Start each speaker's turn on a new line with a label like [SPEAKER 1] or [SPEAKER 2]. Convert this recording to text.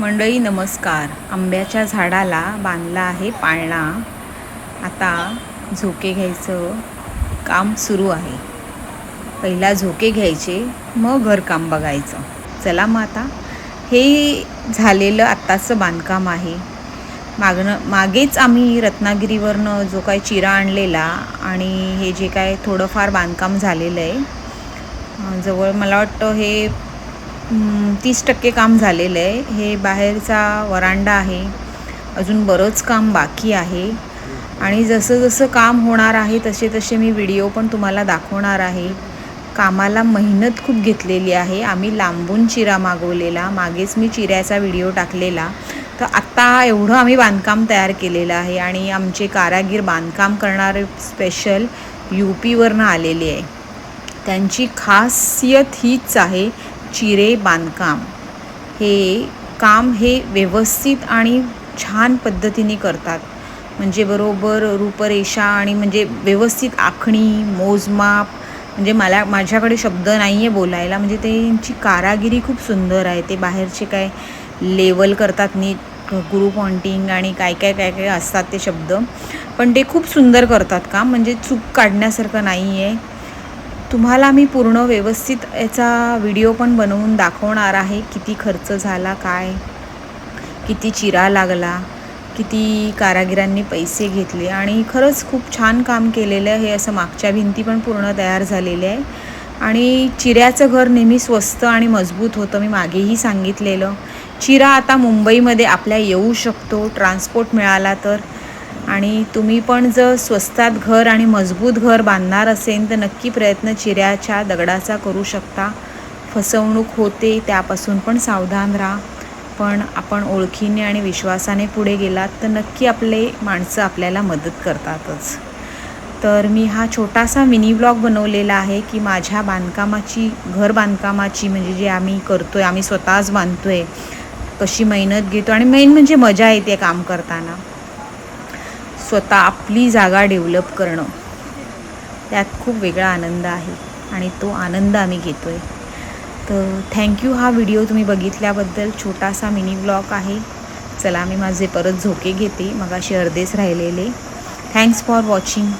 [SPEAKER 1] मंडळी नमस्कार. आंब्याच्या झाडाला बांधला आहे पाळणा. आता झोके घ्यायचं काम सुरू आहे. पहिला झोके घ्यायचे मग घरकाम बघायचं. चला मग आता. हे झालेलं आत्ताचं बांधकाम आहे. मागणं मागेच आम्ही रत्नागिरीवरनं जो काय चिरा आणलेला आणि हे जे काय थोडंफार बांधकाम झालेलं आहे जवळ मला वाटतं हे तीस टक्के काम झालेलं आहे. हे बाहेरचा वरांडा आहे. अजून बरंच काम बाकी आहे. आणि जसं जसं काम होणार आहे तसे तसे मी व्हिडिओ पण तुम्हाला दाखवणार आहे. कामाला मेहनत खूप घेतलेली आहे. आम्ही लांबून चिरा मागवलेला. मागेच मी चिऱ्याचा व्हिडिओ टाकलेला. तर आत्ता एवढं आम्ही बांधकाम तयार केलेलं आहे आणि आमचे कारागीर बांधकाम करणारे स्पेशल यू पीवरनं आलेले आहे. त्यांची खासियत हीच आहे चिरे बांधकाम. हे काम हे व्यवस्थित आणि छान पद्धतीने करतात. म्हणजे बरोबर रूपरेषा आणि म्हणजे व्यवस्थित आखणी मोजमाप म्हणजे मला माझ्याकडे शब्द नाही आहे बोलायला. म्हणजे त्यांची कारागिरी खूप सुंदर आहे. ते बाहेरचे काय लेवल करतात नीट गुरु पॉइंटिंग आणि काय काय काय काय असतात ते शब्द. पण ते खूप सुंदर करतात का म्हणजे चूक काढण्यासारखं नाही आहे तुम्हाला मी पूर्ण व्यवस्थित याचा व्हिडिओ पण बनवून दाखवणार आहे. किती खर्च झाला काय? किती चिरा लागला किती कारागिरांनी पैसे घेतले आणि खरंच खूप छान काम केलेलं आहे. हे असं मागच्या भिंती पण पूर्ण तयार झालेल्या आहे. आणि चिऱ्याचं घर नेहमी स्वस्त आणि मजबूत होतं मी मागेही सांगितलेलं. चिरा आता मुंबईमध्ये आपल्या येऊ शकतो ट्रान्सपोर्ट मिळाला तर. आणि तुम्ही पण जर स्वस्तात घर आणि मजबूत घर बांधणार असेल तर नक्की प्रयत्न चिऱ्याच्या दगडाचा करू शकता. फसवणूक होते त्यापासून पण सावधान राहा. पण आपण ओळखीने आणि विश्वासाने पुढे गेलात तर नक्की आपले माणसं आपल्याला मदत करतातच. तर मी हा छोटासा मिनी ब्लॉग बनवलेला आहे की माझ्या बांधकामाची घर बांधकामाची म्हणजे जे आम्ही करतो आहे आम्ही स्वतःच बांधतो आहे कशी मेहनत घेतो. आणि मेन म्हणजे मजा येते काम करताना. स्वतः आपली जागा डेव्हलप करणं. त्यात खूप वेगळा आनंद आहे आणि तो आनंद आम्ही घेतो आहे तर थँक्यू हा व्हिडिओ तुम्ही बघितल्याबद्दल छोटासा मिनी ब्लॉग आहे. चला मी माझे परत झोके घेते. मग असे अर्धेच राहिलेले. Thanks for watching